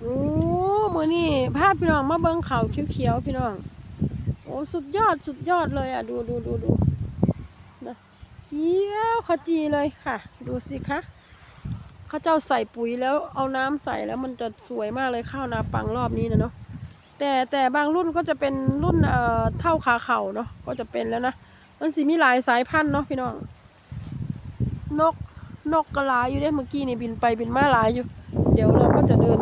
โอ้มือนี่ภาพพี่น้องมาเบิ้งเขาเขียวๆพี่น้อง โอ้สุดยอดสุดยอดเลยอะ ดูดูดูดูนะเขียวขจีเลยค่ะ ดูสิคะเขาเจ้าใส่ปุ๋ยแล้วเอาน้ำใส่แล้วมันจะสวยมากเลยข้าวนาปังรอบนี้นะเนาะแต่แต่บางรุ่นก็จะเป็นรุ่นเอ่อเท่าขาเข่าเนาะก็จะเป็นแล้วนะมันสิมีหลายสายพันธุ์เนาะพี่น้องนกนกกระลาอยู่เด้เมื่อกี้นี่บินไปบินมาหลายอยู่ เดี๋ยวเราก็จะเดิน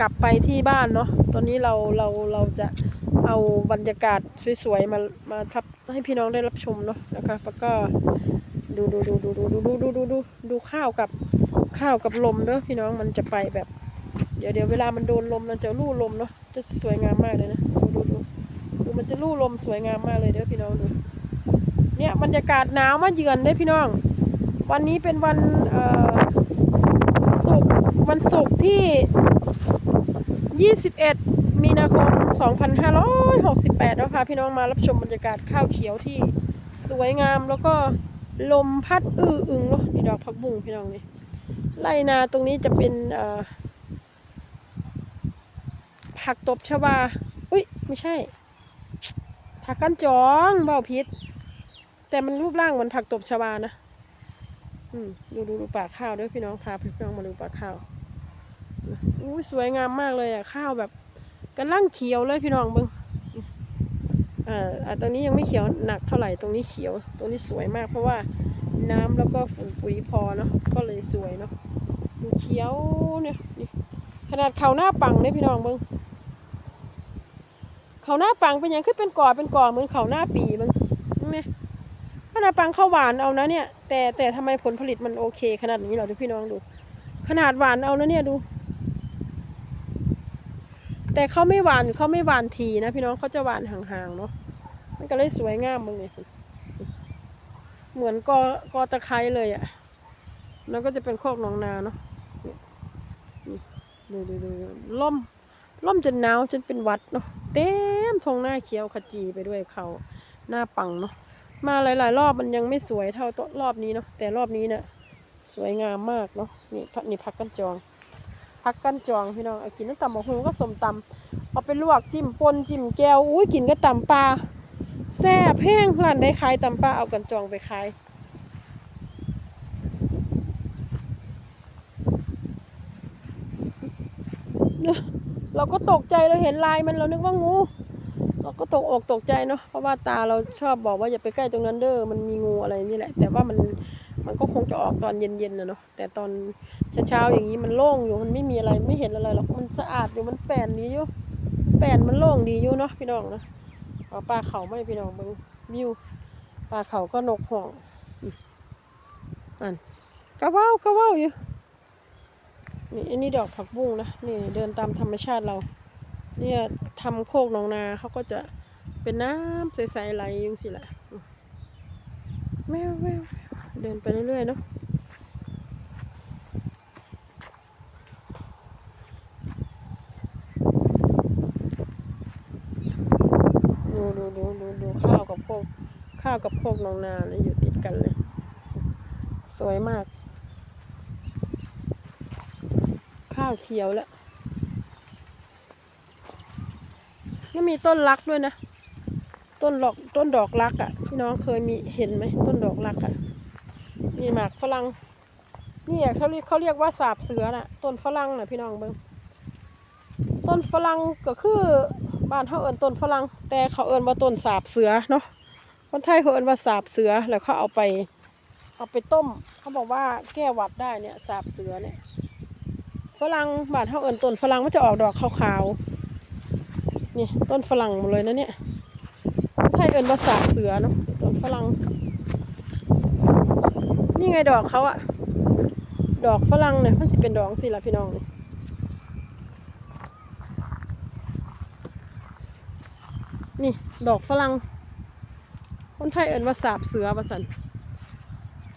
กลับไปที่บ้านเนาะ ตอนนี้เราเราเราจะเอาบรรยากาศสวยๆมามาทับให้พี่น้องได้รับชมเนาะนะคะแล้วก็ดูดูดูดูดูดูดูดูดูดูดูข้าวกับข้าวกับลมเด้อพี่น้องมันจะไปแบบ เดี๋ยวเดี๋ยวเวลามันโดนลมมันจะลู่ลมเนาะจะสวยงามมากเลยนะดูดูดูดูมันจะลู่ลมสวยงามมากเลยเด้อพี่น้องดูเนี่ยบรรยากาศหนาวมาเยือนเด้อพี่น้อง วันนี้เป็นวันเอ่อศุกร์วันศุกร์ที่ 21 มีนาคม 2568 แล้วพาพี่น้องมารับชมบรรยากาศข้าวเขียวที่สวยงามแล้วก็ลมพัดอื้ออึงเนาะนี่ดอกผักบุ้งพี่น้องนี่ไรนาตรงนี้จะเป็นผักตบชวาอุ้ยไม่ใช่ ผักกันจองเบาพิษ แต่มันรูปร่างเหมือนผักตบชวานะ อืมดูดูดูปากข้าวด้วยพี่น้องพาพี่น้องมาดูปากข้าว อุ้ยสวยงามมากเลยอะข้าวแบบกำลังเขียวเลยพี่น้องเบิ้งอ่าอ่าตรงนี้ยังไม่เขียวหนักเท่าไหร่ตรงนี้เขียว ตรงนี้สวยมาก เพราะว่าน้ำแล้วก็ฝุ่นปุ๋ยพอเนาะก็เลยสวยเนาะดูเขียวเนี่ยขนาดเขาหน้าปังเนี่ยพี่น้องเบิ้งเขาหน้าปังเป็นยังขึ้นเป็นก่อเป็นก่อเหมือนเขาหน้าปีเบิ้งเนี่ยขนาดปังข้าวหวานเอานะเนี่ย แต่แต่ทำไมผลผลิตมันโอเค ขนาดนี้เหรอดูพี่น้องดู ขนาดหวานเอานะเนี่ยดู แต่เขาไม่หวานเขาไม่หวานทีนะพี่น้องเขาจะหวานห่างๆเนาะมันก็เลยสวยงามมึงเนี่ยเหมือนกอกอตะไคร้เลยอะ่ะแล้วก็จะเป็นโคกหนองนาเนาะนี่ดูดูดูล่มล่มจนหนาวจนเป็นวัดเนาะเต็มทงหน้าเขียวขจีไปด้วยเขาหน้าปังเนาะมาหลาย ๆ รอบมันยังไม่สวยเท่าตัวรอบนี้เนาะแต่รอบนี้เนี่ยสวยงามมากเนาะนี่พักนี่พักกันจอง พักกันจองพี่น้องอกินน้ำตำบักหุงก็สมตำเอาไปลวกจิ้มปนจิ้มแก้วอุ้ยกินก็ตำปลาแซ่บแห้งร้านได้ขายตำปลาเอากันจองไปขายเราก็ตกใจเราเห็นลายมันเรานึกว่างู เราก็ตกอกตกใจเนาะเพราะว่าตาเราชอบบอกว่าอย่าไปใกล้ตรงนั้นเด้อมันมีงูอะไรนี่แหละ แต่ว่ามันมันก็คงจะออกตอนเย็นๆนะเนาะแต่ตอนเช้าๆอย่างนี้มันโล่งอยู่มันไม่มีอะไรไม่เห็นอะไรหรอกมันสะอาดอยู่มันแปลนดีอยู่แปลนมันโล่งดีอยู่เนาะพี่น้องนะเอาปลาเขาไม่พี่น้องเบิ่งวิวปลาเขาก็นกห่องอันกระเว้ากระเว้าอยู่นี่อันนี้ดอกผักบุ้งนะนี่เดินตามธรรมชาติเรา เนี่ยทำโคกหนองนาเขาก็จะเป็นน้ำใสๆไหลยังสิแหละแมวแมวเดินไปเรื่อยๆเนาะดูดูดูดูดูข้าวกับโคกข้าวกับโคกนองนาเนี่ยอยู่ติดกันเลย สวยมาก ข้าวเขียวแล้ว ก็มีต้นรักด้วยนะ ต้นดอกต้นดอกรักอะ่ะพี่น้องเคยมีเห็นไหมต้นดอกรักอะ่ะ มีหมากฝรั่งนี่อะเขาเรียกเขาเรียกว่าสาบเสือน่ะ ต้นฝรั่งน่ะพี่น้องเบิ้งต้นฝรั่งก็คือบ้านเขาเอิ้นต้นฝรั่งแต่เขาเอิ้นว่าต้นสาบเสือเนาะคนไทยเขาเอิ้นว่าสาบเสือแล้วเขาเอาไป เอาไปต้ม เขาบอกว่าแก้หวัดได้เนี่ยสาบเสือเนี่ยฝรั่งบ้านเขาเอิ้นต้นฝรั่งมันจะออกดอกขาวๆ นี่ต้นฝรั่งหมดเลยนะเนี่ยไทยเอินภาษาเสือเนาะต้นฝรั่ง นี่ไงดอกเขาอะดอกฝรั่งเนี่ยมันสิเป็นดอกสิละพี่น้องนี่นี่ดอกฝรั่ง คนไทยเอินว่าสาบเสือประสัน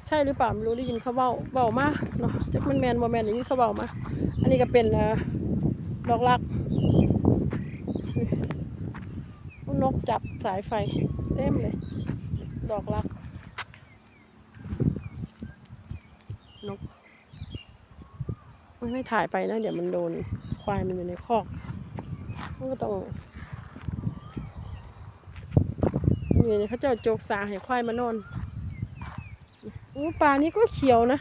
ใช่หรือเปล่าไม่รู้ได้ยินเขาเบาเบามาเนาะจักมันแมนบ่แมนอย่างนี้เขาเบามา อันนี้ก็เป็นดอกรัก นกจับสายไฟเต็มเลย ดอกรัก นกไม่ถ่ายไปนะ เดี๋ยวมันโดนควายมันอยู่ในคอกมันก็ต้องนี่เขาเจะโจกสาให้ควายมานอนอู้ป่านี้ก็เขียวนะ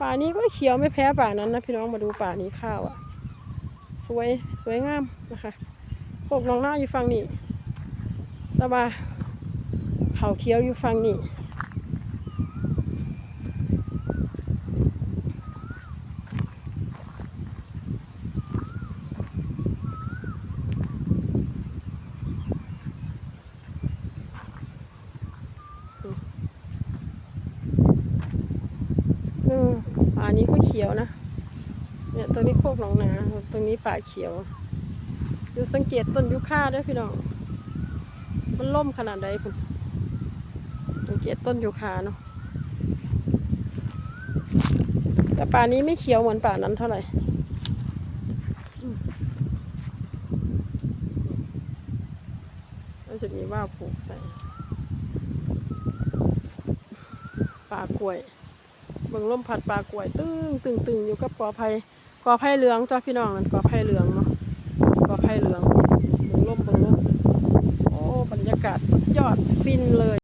ป่านี้ก็เขียวไม่แพ้ป่านั้นนะ พี่น้องมาดูป่านี้ข้าวอะ สวยสวยงามนะคะ พวกน้องหน้าอยู่ฝั่งนี้ตะบาเขาเขียวอยู่ฝั่งนี้ออป่านี้ก็เขียวนะ เนี่ยตรงนี้โคกหนองนา ตรงนี้ป่าเขียว ดูสังเกตต้นยุค่าด้วยพี่น้องมันล่มขนาดใดคุณสังเกตต้นยูคาเนาะแต่ป่านี้ไม่เขียวเหมือนป่านั้นเท่าไหร่อืมแล้วจะมีว่าวปลูกใส่ป่ากล้วยเบิ่งลมพัดปลากล้วย ตึ้งตึงตึงอยู่กับกอไผ่กอไผ่เหลืองจ้าพี่น้องนั่นกอไผ่เหลืองเนาะ เหลืองเบิ่งลมเบิ่งลมโอ้บรรยากาศสุดยอดฟินเลย